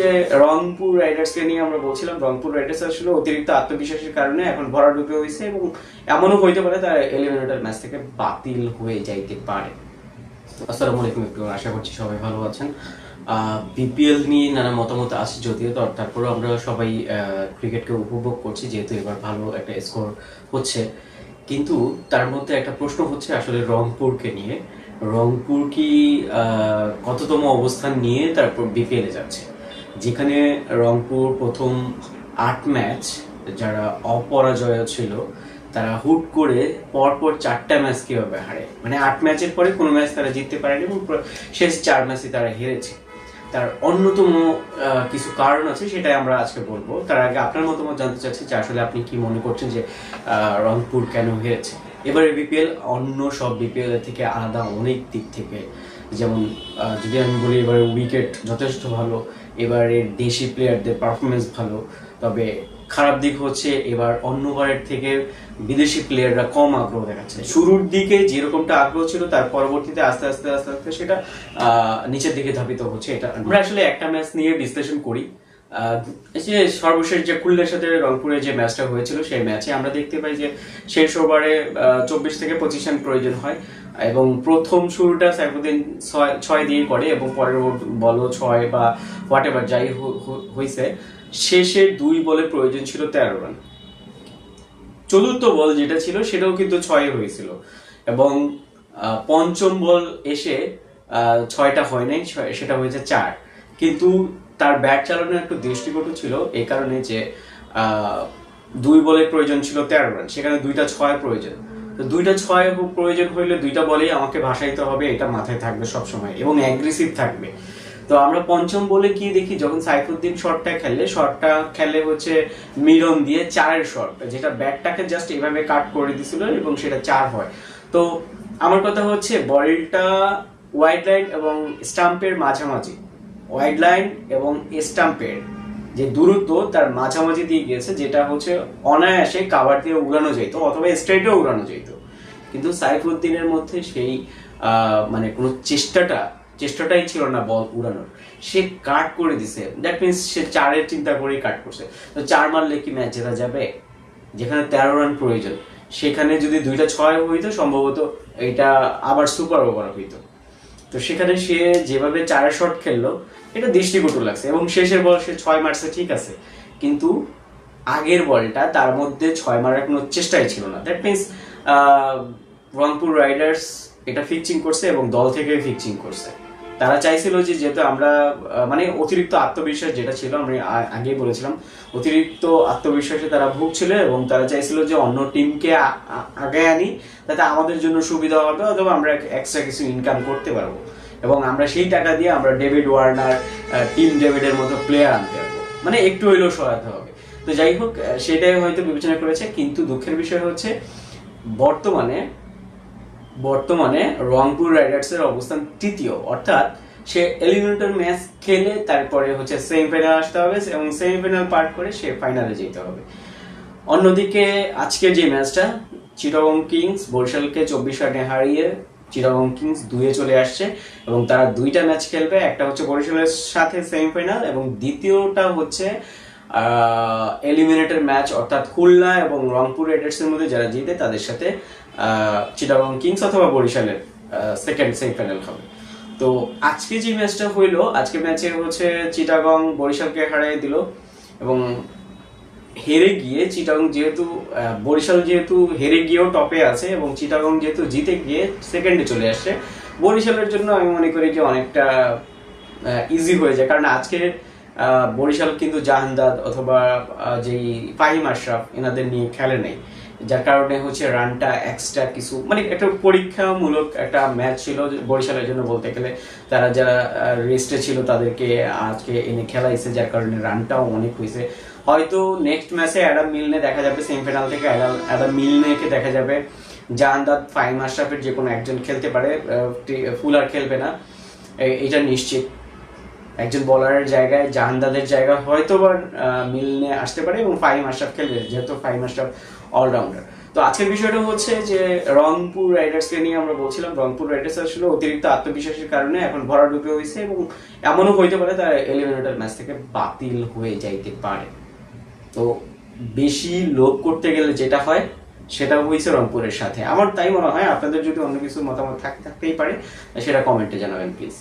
যে রংপুর রাইডার্সকে নিয়ে আমরা বলছিলাম, রংপুর রাইডার্স আসলে অতিরিক্ত আত্মবিশ্বাসের কারণে এখন ভরা ঢুকে হয়েছে এবং এমনও হইতে পারে তারা এলিমিনেটর ম্যাচ থেকে বাতিল হয়ে যাইতে পারে। আসসালামু আলাইকুম একটু আশা করছি সবাই ভালো আছেন। বিপিএল নিয়ে নানা মতামত আছে যদিও, তো তারপরেও আমরা সবাই ক্রিকেটকে উপভোগ করছি, যেহেতু এবার ভালো একটা স্কোর হচ্ছে। কিন্তু তার মধ্যে একটা প্রশ্ন হচ্ছে আসলে রংপুরকে নিয়ে। রংপুর কি কততম অবস্থান নিয়ে তারপর বিপিএলে যাচ্ছে? যেখানে রংপুর প্রথম আট ম্যাচ, যারা অপরাজয় ছিল, তারা হুট করে পরপর চারটা ম্যাচ কীভাবে হারে? মানে আট ম্যাচের পরে কোনো ম্যাচ তারা জিততে পারেনি এবং শেষ চার ম্যাচে তারা হেরেছে। তার অন্যতম কিছু কারণ আছে, সেটাই আমরা আজকে বলব। তার আগে আপনার মতামত জানতে চাচ্ছি যে আসলে আপনি কি মনে করছেন যে রংপুর কেন হেরেছে? এবারে বিপিএল অন্য সব বিপিএল থেকে আলাদা অনেক দিক থেকে যেমন যদি আমি বলি এবারে উইকেট যথেষ্ট ভালো এবারের দেশি প্লেয়ারদের পারফরমেন্স ভালো, তবে খারাপ দিক হচ্ছে এবার অন্যবারের থেকে বিদেশি প্লেয়াররা কম আগ্রহ দেখাচ্ছে। শুরুর দিকে যেরকমটা আগ্রহ ছিল, তার পরবর্তীতে আস্তে আস্তে আস্তে আস্তে সেটা নিচের দিকে ধাবিত হচ্ছে, এটা আমরা আসলে একটা ম্যাচ নিয়ে বিশ্লেষণ করি। যে সর্বশেষ যে খুলনার সাথে রংপুরে যে ম্যাচটা হয়েছিল, সেই ম্যাচে আমরা দেখতে পাই যে শেষ ওভারে চব্বিশ থেকে পঁচিশ রান প্রয়োজন হয় এবং প্রথম শুরুটা সাইফুদ্দিন ছয় ছয় দিয়ে করে এবং পরের বলও ছয় বা হোয়াট এভার যাই হয়েছে শেষের দুই বলে প্রয়োজন ছিল তেরো রান। চতুর্থ বল যেটা ছিল, সেটাও কিন্তু ছয়ে হয়েছিল এবং পঞ্চম বল এসে ছয়টা হয় নাই সেটা হয়েছে চার। কিন্তু তার ব্যাট চালানো একটু দৃষ্টিকটু ছিল এই কারণে যে দুই বলের প্রয়োজন ছিল তেরো রান, সেখানে দুইটা ছয় প্রয়োজন। তো দুইটা ছয় প্রয়োজন হইলে দুইটা বলেই আমাকে ভাসাইতে হবে, এটা মাথায় থাকবে সবসময় এবং অ্যাগ্রেসিভ থাকবে। তো আমরা পঞ্চম বলে কি দেখি, যখন সাইফুদ্দিন শটটা খেললে শটটা খেলে হচ্ছে মিরন দিয়ে চারের শট, যেটা ব্যাটটাকে জাস্ট এভাবে কাট করে দিছিল এবং সেটা চার হয়। তো আমার কথা হচ্ছে, বলটা ওয়াইড লাইন এবং স্টাম্পের মাঝামাঝি। ওয়াইড লাইন এবং স্টাম্পের যে দূরত্ব তার মাঝামাঝি দিয়ে গিয়েছে, যেটা হচ্ছে অনায়াসে কাবার দিয়ে উড়ানো যেত অথবা স্ট্রেটেও উড়ানো যেত কিন্তু সাইফুদ্দিনের মধ্যে সেই মানে কোনো চেষ্টাটা, চেষ্টাটাই ছিল না বল উড়ানোর। সে কাট করে দিছে। দ্যাট মিনস সে চারের চিন্তা করেই কাট করছে। তো চার মারলে কি ম্যাচ জেতা যাবে? যেখানে তেরো রান প্রয়োজন। সেখানে যদি দুইটা ছয় হইতো, সম্ভবত এটা আবার সুপার ওভার হইতো। তো সেখানে সে যেভাবে চার শট খেললো, এটা দৃষ্টিকটু লাগছে এবং শেষের বল সে ছয় মারছে, ঠিক আছে। কিন্তু আগের বলটা তার মধ্যে ছয় মারার কোনো চেষ্টাই ছিল না। দ্যাট মিনস রংপুর রাইডার্স এটা ফিক্সিং করছে এবং দল থেকে ফিক্সিং করছে। তারা চাইছিল যে যেহেতু আমরা মানে অতিরিক্ত আত্মবিশ্বাস যেটা ছিল, আমি আগেই বলেছিলাম, অতিরিক্ত আত্মবিশ্বাসে তারা ভুগছিল এবং তারা চাইছিল যে অন্য টিমকে আগে আনি তাতে আমাদের জন্য সুবিধা হবে অথবা আমরা এক্সট্রা কিছু ইনকাম করতে পারব। এবং আমরা সেই টাকা দিয়ে আমরা ডেভিড ওয়ার্নার টিম ডেভিডের মতো প্লেয়ার আনতে পারব। মানে একটু হইলেও সহায়তা হবে। তো যাই হোক সেটাই হয়তো বিবেচনা করেছে, কিন্তু দুঃখের বিষয় হচ্ছে, বর্তমানে বর্তমানে রংপুর রাইডার্সের অবস্থান তৃতীয়। অর্থাৎ সে এলিমিনেটর ম্যাচ খেলে তারপরে হচ্ছে সেমিফাইনাল আসতে হবে এবং সেমিফাইনাল পার করে সে ফাইনালে যেতে হবে। অন্যদিকে আজকের যে ম্যাচটা, চিটাগং কিংস বরিশালকে চব্বিশ রানে হারিয়ে চিটাগং কিংস দুয়ে চলে আসছে এবং তারা দুইটা ম্যাচ খেলবে, একটা হচ্ছে বরিশালের সাথে সেমিফাইনাল এবং দ্বিতীয়টা হচ্ছে এলিমিনেটর ম্যাচ অর্থাৎ খুলনা এবং রংপুর রাইডার্সের মধ্যে যারা জিতে তাদের সাথে চিটাগং কিংস অথবা বরিশালের সেকেন্ড সেমিফাইনাল হবে। তো আজকে যে ম্যাচটা হইল, আজকে ম্যাচে হচ্ছে চিটাগং বরিশালকে হারিয়ে দিল এবং হেরে গিয়ে চিটাগং যেহেতু বরিশাল যেহেতু হেরে গিয়েও টপে আছে এবং চিটাগং যেহেতু জিতে গিয়ে সেকেন্ডে চলে আসছে, বরিশালের জন্য আমি মনে করি যে অনেকটা ইজি হয়ে যায়। কারণ আজকে বরিশাল কিন্তু জাহানদাদ অথবা যেই ফাহিম আশরাফ, এনাদের নিয়ে খেলে নেই। যার কারণে হচ্ছে রানটা এক্সট্রা কিছু মানে একটা পরীক্ষামূলক একটা ম্যাচ ছিল বরিশালের জন্য বলতে গেলে। তারা যারা রেস্টে ছিল তাদেরকে আজকে এনে খেলাইছে, যার কারণে রানটাও অনেক হয়েছে। হয়তো নেক্সট ম্যাচে অ্যাডাম মিলনে দেখা যাবে সেমিফাইনাল থেকে অ্যাডাম মিলনেকে দেখা যাবে। জাহানদাদ ফাইম আশরাফের যে কোনো একজন খেলতে পারে ফুলার খেলবে না। এটা নিশ্চিত। একজন বলারের জায়গায় জাহানদাদের জায়গায় হয়তো বা আহ, মিলনে আসতে পারে এবং ফাহিম আশরাফ খেলবে যেহেতু ফাহিম আশরাফ অলরাউন্ডার তো আজকের বিষয়টা হচ্ছে যে রংপুর রাইডার্সকে নিয়ে আমরা বলছিলাম রংপুর রাইডার্স আসলে অতিরিক্ত আত্মবিশ্বাসের কারণে এখন ভরা ঢুকে হয়েছে এবং এমনও হইতে পারে তারা এলিমিনেটর ম্যাচ থেকে বাতিল হয়ে যাইতে পারে। তো বেশি লোভ করতে গেলে যেটা হয় সেটা হয়েছে রংপুরের সাথে। আমার তাই মনে হয় আপনাদের যদি অন্য কিছু মতামত থাক- থাকতেই পারে সেটা কমেন্টে জানাবেন প্লিজ